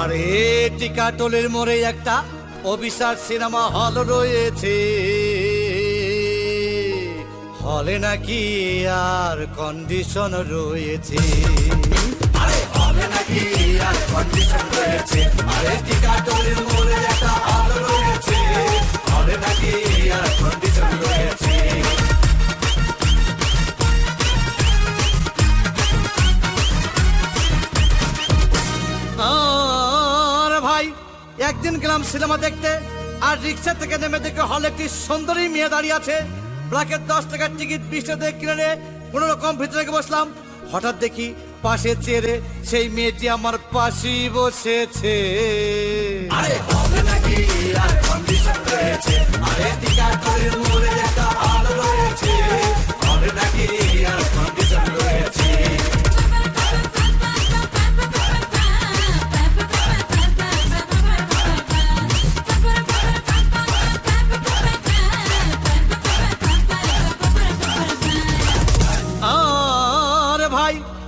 আরে টিকাটলের মোড়ে একটা অবিশ্বাস সিনেমা হল রয়েছে। হলে নাকি আর কন্ডিশন রয়েছে? আরে হলে নাকি আর কন্ডিশন রয়েছে? আরে টিকাটলের মোড়ে একটা হল রয়েছে। হলে নাকি আর কন্ডিশন রয়েছে? আর ভাই একদিন গেলাম সিনেমা দেখতে আর রিক্সা থেকে নেমে দেখে হলে একটি সুন্দরী মেয়ে দাঁড়িয়ে আছে। ব্ল্যাকের দশ টাকার টিকিট বিশ টাকা কিনে কোনো রকম ভিতরে বসলাম। হঠাৎ দেখি পাশে চেয়ারে সেই মেয়েটি আমার পাশেই বসেছে। আরে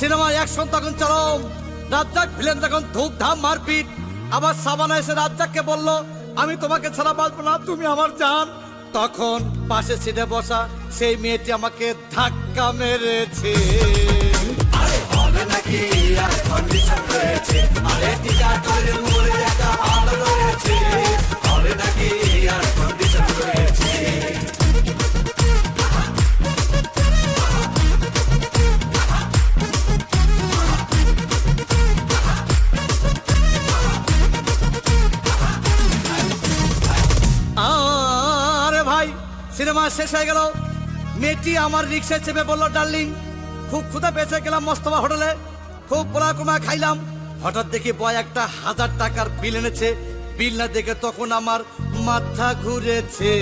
সিনেমা অ্যাকশন তখন চরম, রাজ্জাক ভিলেন তখন ধূপধাম মারপিট, আবার সাবানা এসে রাজ্জাককে বলল, আমি তোমাকে ছাড়া বাঁচবো না, তুমি আমার জান। তখন পাশে সিটে বসা সেই মেয়েটি আমাকে ধাক্কা মেরেছে। আরে হবে নাকি? সিনেমা শেষ হয়ে গেল। মেয়েটি আমার রিক্সায় চেপে বলল, ডার্লিং, খুব ক্ষুদা বেঁচে গেলাম মস্তবা হোটেলে। খুব পোলা কুমা খাইলাম। হঠাৎ দেখি বয় একটা হাজার টাকার বিল এনেছে। বিল না দেখে তখন আমার মাথা ঘুরেছে।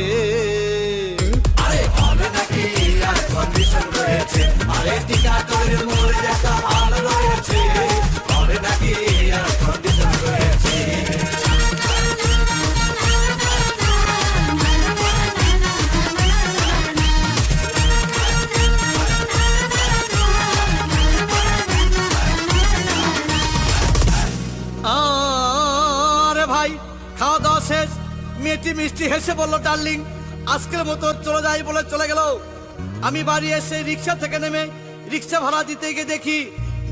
খাওয়া দাওয়া শেষ। মেয়েটি মিষ্টি হেসে বলল, ডার্লিং, আজকের মতো চলে যাই বলে চলে গেল। আমি বাড়ি এসে রিক্সা থেকে নেমে রিক্সা ভাড়া দিতে গিয়ে দেখি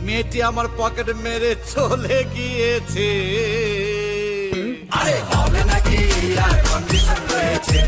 মেয়েটি আমার পকেট মেরে চলে গিয়েছে। আরে নাকি আর কন্ডিশন রয়েছে?